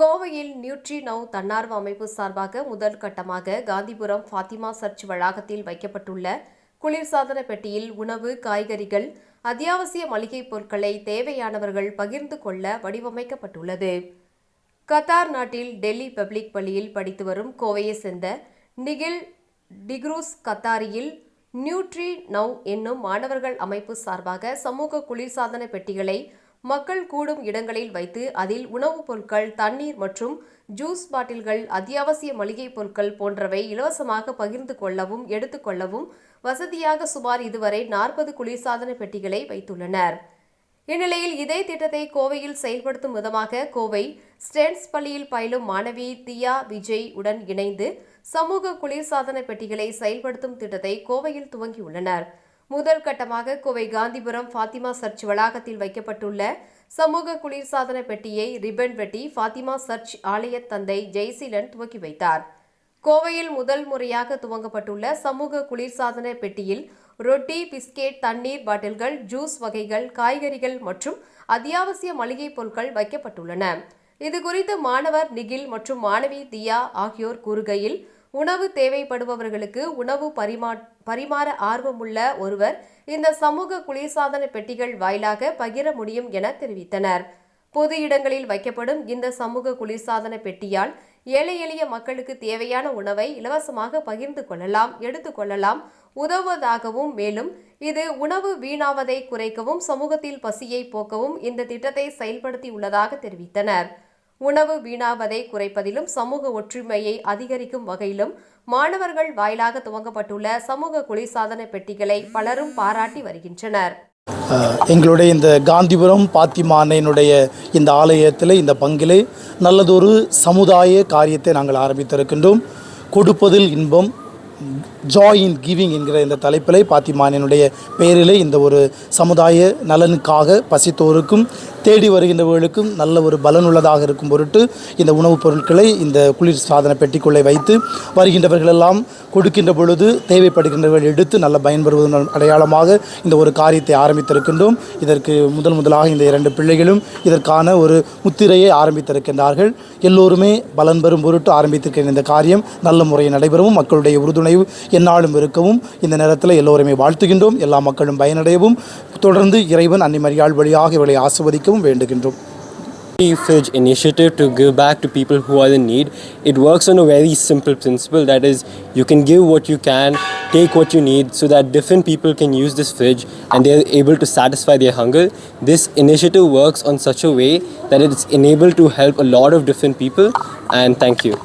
கோவையில் nutri now தன்னார்வ அமைப்பு சார்பாக முதல் கட்டமாக காந்திபுரம் ஃபாத்திமா சர்ச் வளாகத்தில் வைக்கப்பட்டுள்ள குளிர்சாதன பெட்டியில் உணவு காய்கறிகள் அத்தியாவசிய மளிகைப் பொருட்களை தேவையானவர்கள் பகிர்ந்து கொள்ள வடிவமைக்கப்பட்டுள்ளது. கத்தார் நாட்டில் டெல்லி பப்ளிக் பள்ளியில் படித்து வரும் கோவையை சேர்ந்த நிகில் டிக்ரூஸ் கத்தாரியில் நியூட்ரி நவ் என்னும் மாணவர்கள் அமைப்பு சார்பாக சமூக குளிர்சாதன பெட்டிகளை மக்கள் கூடும் இடங்களில் வைத்து அதில் உணவுப் பொருட்கள் தண்ணீர் மற்றும் ஜூஸ் பாட்டில்கள் அத்தியாவசிய மளிகைப் பொருட்கள் போன்றவை இலவசமாக பகிர்ந்து கொள்ளவும் எடுத்துக்கொள்ளவும் வசதியாக சுமார் இதுவரை நாற்பது குளிர்சாதன பெட்டிகளை வைத்துள்ளனர். இந்நிலையில் இதே திட்டத்தை கோவையில் செயல்படுத்தும் விதமாக கோவை ஸ்டேன்ஸ் பள்ளியில் பயிலும் மாணவி தியா விஜய் உடன் இணைந்து சமூக குளிர்சாதன பெட்டிகளை செயல்படுத்தும் திட்டத்தை கோவையில் துவங்கியுள்ளனர். முதல் கட்டமாக கோவை காந்திபுரம் ஃபாத்திமா சர்ச் வளாகத்தில் வைக்கப்பட்டுள்ள சமூக குளிர்சாதன பெட்டியை ரிப்பன் வெட்டி ஃபாத்திமா சர்ச் ஆலய தந்தை ஜெய்சீலன் துவக்கி வைத்தார். கோவையில் முதல் முறையாக துவங்கப்பட்டுள்ள சமூக குளிர்சாதன பெட்டியில் ரொட்டி பிஸ்கெட் தண்ணீர் பாட்டில்கள் ஜூஸ் வகைகள் காய்கறிகள் மற்றும் அத்தியாவசிய மளிகைப் பொருட்கள் வைக்கப்பட்டுள்ளன. இதுகுறித்து மாணவர் நிகில் மற்றும் மாணவி தியா ஆகியோர் கூறுகையில் உணவு தேவைப்படுபவர்களுக்கு உணவு பரிமா பரிமாற ஆர்வமுள்ள ஒருவர் இந்த சமூக குளிர்சாதன பெட்டிகள் வாயிலாக பகிர முடியும் என தெரிவித்தனர். பொது இடங்களில் வைக்கப்படும் இந்த சமூக குளிர்சாதன பெட்டியால் ஏழை எளிய மக்களுக்கு தேவையான உணவை இலவசமாக பகிர்ந்து கொள்ளலாம் எடுத்துக்கொள்ளலாம் உதவுவதாகவும் மேலும் இது உணவு வீணாவதை குறைக்கவும் சமூகத்தில் பசியை போக்கவும் இந்த திட்டத்தை செயல்படுத்தியுள்ளதாக தெரிவித்தனர். உணவு வீணாவதை குறைப்பதிலும் சமூக ஒற்றுமையை அதிகரிக்கும் வகையிலும் மாணவர்கள் வாயிலாக துவங்கப்பட்டுள்ள சமூக குளிர்சாதன பெட்டிகளை பலரும் பாராட்டி வருகின்றனர். எங்களுடைய இந்த காந்திபுரம் பாத்திமா அன்னையினுடைய இந்த ஆலயத்தில் இந்த பங்கிலே நல்லதொரு சமுதாய காரியத்தை நாங்கள் ஆரம்பித்திருக்கின்றோம். கொடுப்பதில் இன்பம் ஜாய் இன் கிவிங் என்கிற இந்த தலைப்பிலே பாத்திமானினுடைய பெயரிலே இந்த ஒரு சமுதாய நலனுக்காக பசித்தோருக்கும் தேடி வருகின்றவர்களுக்கும் நல்ல ஒரு பலனுள்ளதாக இருக்கும் பொருட்டு இந்த உணவுப் பொருட்களை இந்த குளிர் சாதன பெட்டிக்குள்ளே வைத்து வருகின்றவர்களெல்லாம் கொடுக்கின்ற பொழுது தேவைப்படுகின்றவர்கள் எடுத்து நல்ல பயன்பெறுவதன் அடையாளமாக இந்த ஒரு காரியத்தை ஆரம்பித்திருக்கின்றோம். இதற்கு முதல் முதலாக இந்த இரண்டு பிள்ளைகளும் இதற்கான ஒரு முத்திரையை ஆரம்பித்திருக்கின்றார்கள். எல்லோருமே பலன் பெறும் பொருட்டு ஆரம்பித்திருக்கிற இந்த காரியம் நல்ல முறையில் நடைபெறவும் மக்களுடைய உறுதுணைவு எந்நாளும் இருக்கவும் இந்த நேரத்தில் எல்லோருமே வாழ்த்துகின்றோம் எல்லா மக்களும் பயனடையவும் தொடர்ந்து இறைவன் அன்னை மரியாள் வழியாக இவளை ஆசிர்வதிக்கவும் வேண்டுகின்றோம் Fridge initiative to give back to people who are in need. It works on a very simple principle that is, you can give what you can, take what you need, so that different people can use this fridge and they're able to satisfy their hunger. This initiative works on such a way that it's enabled to help a lot of different people. And thank you.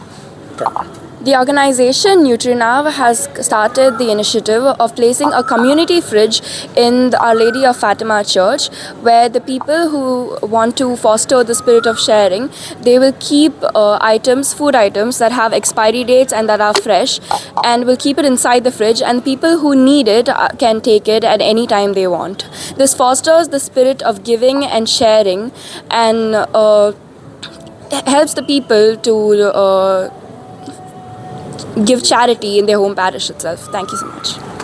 The organization Nutrinav has started the initiative of placing a community fridge in the Our Lady of Fatima Church where the people who want to foster the spirit of sharing they will keep uh, items food items that have expiry dates and that are fresh and will keep it inside the fridge and people who need it uh, can take it at any time they want. This fosters the spirit of giving and sharing and uh, helps the people to uh, give charity in their home parish itself. Thank you so much.